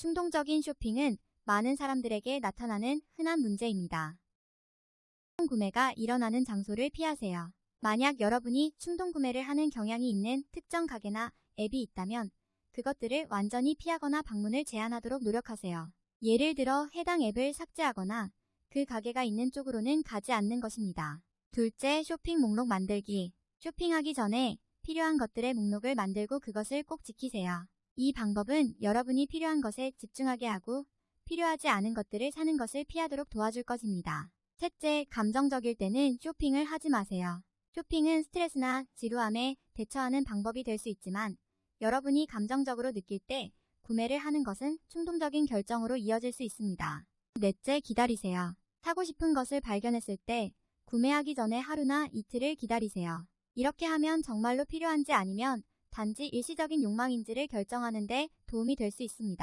충동적인 쇼핑은 많은 사람들에게 나타나는 흔한 문제입니다. 충동 구매가 일어나는 장소를 피하세요. 만약 여러분이 충동 구매를 하는 경향이 있는 특정 가게나 앱이 있다면 그것들을 완전히 피하거나 방문을 제한하도록 노력하세요. 예를 들어 해당 앱을 삭제하거나 그 가게가 있는 쪽으로는 가지 않는 것입니다. 둘째, 쇼핑 목록 만들기. 쇼핑하기 전에 필요한 것들의 목록을 만들고 그것을 꼭 지키세요. 이 방법은 여러분이 필요한 것에 집중하게 하고 필요하지 않은 것들을 사는 것을 피하도록 도와줄 것입니다. 셋째, 감정적일 때는 쇼핑을 하지 마세요. 쇼핑은 스트레스나 지루함에 대처하는 방법이 될 수 있지만 여러분이 감정적으로 느낄 때 구매를 하는 것은 충동적인 결정으로 이어질 수 있습니다. 넷째, 기다리세요. 사고 싶은 것을 발견했을 때 구매하기 전에 하루나 이틀을 기다리세요. 이렇게 하면 정말로 필요한지 아니면 단지 일시적인 욕망인지를 결정하는 데 도움이 될 수 있습니다.